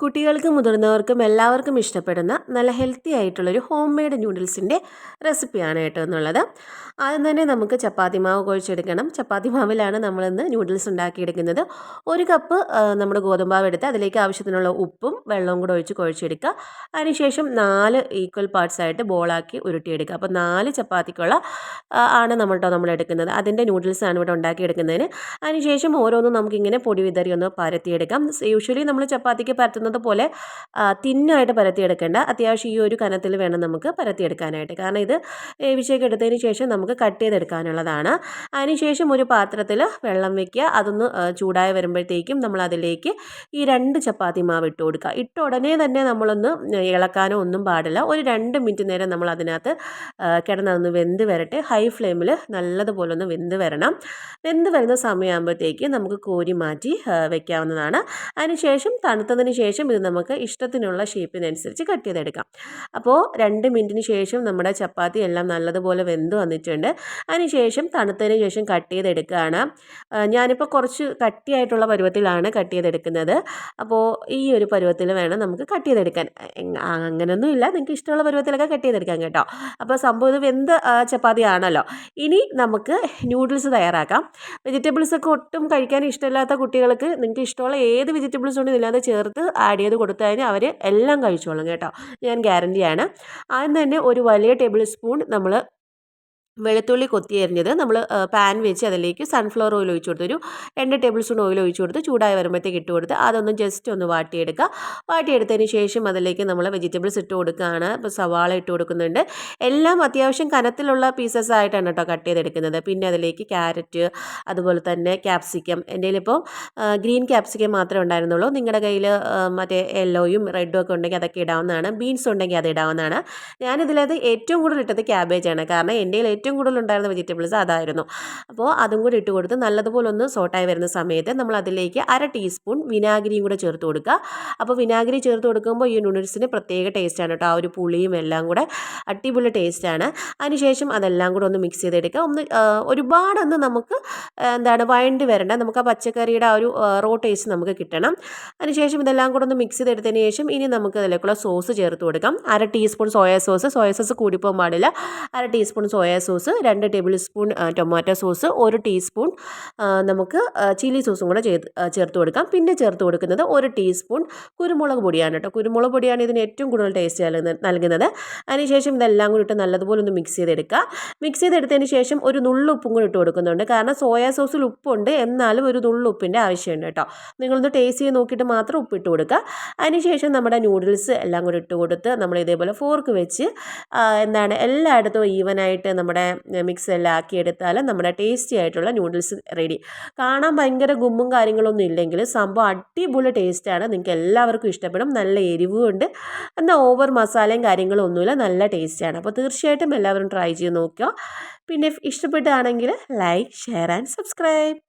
കുട്ടികൾക്കും മുതിർന്നവർക്കും എല്ലാവർക്കും ഇഷ്ടപ്പെടുന്ന നല്ല ഹെൽത്തി ആയിട്ടുള്ളൊരു ഹോം മെയ്ഡ് ന്യൂഡിൽസിന്റെ റെസിപ്പിയാണ് കേട്ടോ എന്നുള്ളത്. ആദ്യം തന്നെ നമുക്ക് ചപ്പാത്തി മാവ് കുഴച്ചെടുക്കണം. ചപ്പാത്തി മാവിലാണ് നമ്മളിന്ന് ന്യൂഡിൽസ് ഉണ്ടാക്കിയെടുക്കുന്നത്. ഒരു കപ്പ് നമ്മുടെ ഗോതമ്പാവ് എടുത്ത് അതിലേക്ക് ആവശ്യത്തിനുള്ള ഉപ്പും വെള്ളവും കൂടെ ഒഴിച്ച് കുഴച്ചെടുക്കുക. അതിനുശേഷം നാല് ഈക്വൽ പാർട്സ് ആയിട്ട് ബോളാക്കി ഉരുട്ടിയെടുക്കുക. അപ്പോൾ നാല് ചപ്പാത്തിക്കുള്ള ആണ് നമ്മൾ കേട്ടോ നമ്മൾ എടുക്കുന്നത് അതിന്റെ ന്യൂഡിൽസാണ് ഇവിടെ ഉണ്ടാക്കിയെടുക്കുന്നതിന്. അതിനുശേഷം ഓരോന്നും നമുക്കിങ്ങനെ പൊടി വിതറി ഒന്ന് പരത്തിയെടുക്കാം. യൂഷ്വലി നമ്മൾ ചപ്പാത്തിക്ക് പരത്തുന്ന പരത്തുന്നത് പോലെ തിന്നായിട്ട് പരത്തിയെടുക്കേണ്ട. അത്യാവശ്യം ഈ ഒരു കനത്തിൽ വേണം നമുക്ക് പരത്തി എടുക്കാനായിട്ട് കാരണം ഇത് വേവിച്ചൊക്കെ എടുത്തതിന് ശേഷം നമുക്ക് കട്ട് ചെയ്തെടുക്കാനുള്ളതാണ്. അതിനുശേഷം ഒരു പാത്രത്തിൽ വെള്ളം വെക്കുക. അതൊന്ന് ചൂടായി വരുമ്പോഴത്തേക്കും നമ്മൾ അതിലേക്ക് ഈ രണ്ട് ചപ്പാത്തി മാവ് ഇട്ട് കൊടുക്കുക. ഇട്ട ഉടനെ തന്നെ നമ്മളൊന്ന് ഇളക്കാനോ ഒന്നും പാടില്ല. ഒരു രണ്ട് മിനിറ്റ് നേരം നമ്മൾ അതിനകത്ത് കിടന്നതൊന്ന് വെന്ത് വരട്ടെ. ഹൈ ഫ്ലെയിമിൽ നല്ലതുപോലെ ഒന്ന് വെന്ത് വരണം. വെന്ത് വരുന്ന സമയമാകുമ്പോഴത്തേക്ക് നമുക്ക് കോരി മാറ്റി വെക്കാവുന്നതാണ്. അതിനുശേഷം തണുത്തതിന് ശേഷം ശേഷം ഇത് നമുക്ക് ഇഷ്ടത്തിനുള്ള ഷേപ്പിനനുസരിച്ച് കട്ട് ചെയ്തെടുക്കാം. അപ്പോൾ രണ്ട് മിനിറ്റിന് ശേഷം നമ്മുടെ ചപ്പാത്തി എല്ലാം നല്ലതുപോലെ വെന്ത് വന്നിട്ടുണ്ട്. അതിനുശേഷം തണുത്തതിന് ശേഷം കട്ട് ചെയ്തെടുക്കുകയാണ്. ഞാനിപ്പോൾ കുറച്ച് കട്ടിയായിട്ടുള്ള പരുവത്തിലാണ് കട്ട് ചെയ്തെടുക്കുന്നത്. അപ്പോൾ ഈ ഒരു പരുവത്തിൽ വേണം നമുക്ക് കട്ട് ചെയ്തെടുക്കാൻ. അങ്ങനെയൊന്നും ഇല്ല. നിങ്ങൾക്ക് ഇഷ്ടമുള്ള പരുവത്തിലൊക്കെ കട്ട് ചെയ്തെടുക്കാം കേട്ടോ. അപ്പോൾ സംഭവം ഇത് വെന്ത് ചപ്പാത്തി ആണല്ലോ ഇനി നമുക്ക് ന്യൂഡിൽസ് തയ്യാറാക്കാം. വെജിറ്റബിൾസ് ഒക്കെ ഒട്ടും കഴിക്കാൻ ഇഷ്ടമില്ലാത്ത കുട്ടികൾക്ക് നിങ്ങൾക്ക് ഇഷ്ടമുള്ള ഏത് വെജിറ്റബിൾസ് ഉണ്ടെങ്കിൽ ഇതിനകത്ത് ചേർത്ത് ആഡ് ചെയ്ത് കൊടുത്തു കഴിഞ്ഞാൽ അവർ എല്ലാം കഴിച്ചോളും കേട്ടോ. ഞാൻ ഗ്യാരന്റിയാണ് ആദ്യം തന്നെ ഒരു വലിയ ടേബിൾ സ്പൂൺ നമ്മൾ വെളുത്തുള്ളി കൊത്തി അരിഞ്ഞത് നമ്മൾ പാൻ വെച്ച് അതിലേക്ക് സൺഫ്ലവർ ഓയിൽ ഒഴിച്ചു കൊടുത്ത് ഒരു രണ്ട് ടേബിൾ സ്പൂൺ ഓയിൽ ഒഴിച്ചു കൊടുത്ത് ചൂടായി വരുമ്പോഴത്തേക്ക് ഇട്ട് കൊടുത്ത് അതൊന്ന് ജസ്റ്റ് ഒന്ന് വാട്ടിയെടുക്കുക വാട്ടിയെടുത്തതിന് ശേഷം അതിലേക്ക് നമ്മൾ വെജിറ്റബിൾസ് ഇട്ട് കൊടുക്കുകയാണ് ഇപ്പോൾ സവാള ഇട്ട് കൊടുക്കുന്നുണ്ട്. എല്ലാം അത്യാവശ്യം കനത്തിലുള്ള പീസസ് ആയിട്ടാണ് കേട്ടോ കട്ട് ചെയ്തെടുക്കുന്നത്. പിന്നെ അതിലേക്ക് ക്യാരറ്റ് അതുപോലെ തന്നെ ക്യാപ്സിക്കം എന്റെ ഇപ്പോൾ ഗ്രീൻ ക്യാപ്സിക്കം മാത്രമേ ഉണ്ടായിരുന്നുള്ളൂ. നിങ്ങളുടെ കയ്യിൽ മറ്റേ യെല്ലോയും റെഡും ഒക്കെ ഉണ്ടെങ്കിൽ അതൊക്കെ ഇടാവുന്നതാണ്. ബീൻസ് ഉണ്ടെങ്കിൽ അത് ഇടാവുന്നതാണ്. ഞാനിതിലത് ഏറ്റവും കൂടുതൽ ഇട്ടത് ക്യാബേജാണ് കാരണം എന്റെ ഏറ്റവും കൂടുതൽ ഉണ്ടായിരുന്ന വെജിറ്റബിൾസ് അതായിരുന്നു. അപ്പോൾ അതും കൂടി ഇട്ട് കൊടുത്ത് നല്ലതുപോലെ ഒന്ന് സോട്ടായി വരുന്ന സമയത്ത് നമ്മൾ അതിലേക്ക് അര ടീസ്പൂൺ വിനാഗിരിയും കൂടെ ചേർത്ത് കൊടുക്കുക. അപ്പോൾ വിനാഗിരി ചേർത്ത് കൊടുക്കുമ്പോൾ ഈ നൂഡിൽസിന് പ്രത്യേക ടേസ്റ്റാണ് കേട്ടോ. ആ ഒരു പുളിയും എല്ലാം കൂടെ അടിപൊളി ടേസ്റ്റാണ് അതിനുശേഷം അതെല്ലാം കൂടെ ഒന്ന് മിക്സ് ചെയ്തെടുക്കുക. ഒന്ന് ഒരുപാടൊന്ന് നമുക്ക് എന്താണ് വഴണ്ടി വരേണ്ട. നമുക്ക് ആ പച്ചക്കറിയുടെ ആ ഒരു റോ ടേസ്റ്റ് നമുക്ക് കിട്ടണം. അതിനുശേഷം ഇതെല്ലാം കൂടെ ഒന്ന് മിക്സ് ചെയ്തെടുത്തതിന് ശേഷം ഇനി നമുക്ക് അതിലേക്കുള്ള സോസ് ചേർത്ത് കൊടുക്കാം. അര teaspoon soya sauce soya sauce കൂടിപ്പോകാൻ പാടില്ല. അര ടീസ്പൂൺ സോയാ സോസ് സോസ് രണ്ട് ടേബിൾ സ്പൂൺ ടൊമാറ്റോ സോസ് ഒരു ടീസ്പൂൺ നമുക്ക് ചില്ലി സോസും കൂടെ ചെയ്ത് ചേർത്ത് കൊടുക്കാം. പിന്നെ ചേർത്ത് കൊടുക്കുന്നത് ഒരു ടീസ്പൂൺ കുരുമുളക് പൊടിയാണ് കേട്ടോ. കുരുമുളക് പൊടിയാണ് ഇതിന് ഏറ്റവും കൂടുതൽ ടേസ്റ്റ് നൽകുന്നത്. അതിനുശേഷം ഇതെല്ലാം കൂടി ഇട്ട് നല്ലതുപോലെ ഒന്ന് മിക്സ് ചെയ്തെടുക്കുക. മിക്സ് ചെയ്തെടുത്തതിന് ശേഷം ഒരു നുള്ളുപ്പും കൂടി ഇട്ട് കൊടുക്കുന്നുണ്ട്. കാരണം സോയാ സോസിൽ ഉപ്പുണ്ട്. എന്നാലും ഒരു നുള്ളുപ്പിന്റെ ആവശ്യമുണ്ട് കേട്ടോ. നിങ്ങളൊന്ന് ടേസ്റ്റ് ചെയ്ത് നോക്കിയിട്ട് മാത്രം ഉപ്പ് ഇട്ട് കൊടുക്കുക. അതിനുശേഷം നമ്മുടെ നൂഡിൽസ് എല്ലാം കൂടി ഇട്ട് കൊടുത്ത് നമ്മൾ ഇതേപോലെ ഫോർക്ക് വെച്ച് എന്താണ് എല്ലായിടത്തും ഈവനായിട്ട് നമ്മുടെ മിക്സ് എല്ലാം ആക്കിയെടുത്താൽ നമ്മുടെ ടേസ്റ്റി ആയിട്ടുള്ള നൂഡിൽസ് റെഡി കാണാൻ ഭയങ്കര ഗുമ്മും കാര്യങ്ങളൊന്നും ഇല്ലെങ്കിൽ സംഭവം അടിപൊളി ടേസ്റ്റാണ് നിങ്ങൾക്ക് എല്ലാവർക്കും ഇഷ്ടപ്പെടും. നല്ല എരിവുമുണ്ട് എന്നാൽ ഓവർ മസാലയും കാര്യങ്ങളും ഒന്നുമില്ല നല്ല ടേസ്റ്റാണ് അപ്പോൾ തീർച്ചയായിട്ടും എല്ലാവരും ട്രൈ ചെയ്ത് നോക്കുക. പിന്നെ ഇഷ്ടപ്പെട്ടാണെങ്കിൽ ലൈക്ക് ഷെയർ ആൻഡ് സബ്സ്ക്രൈബ്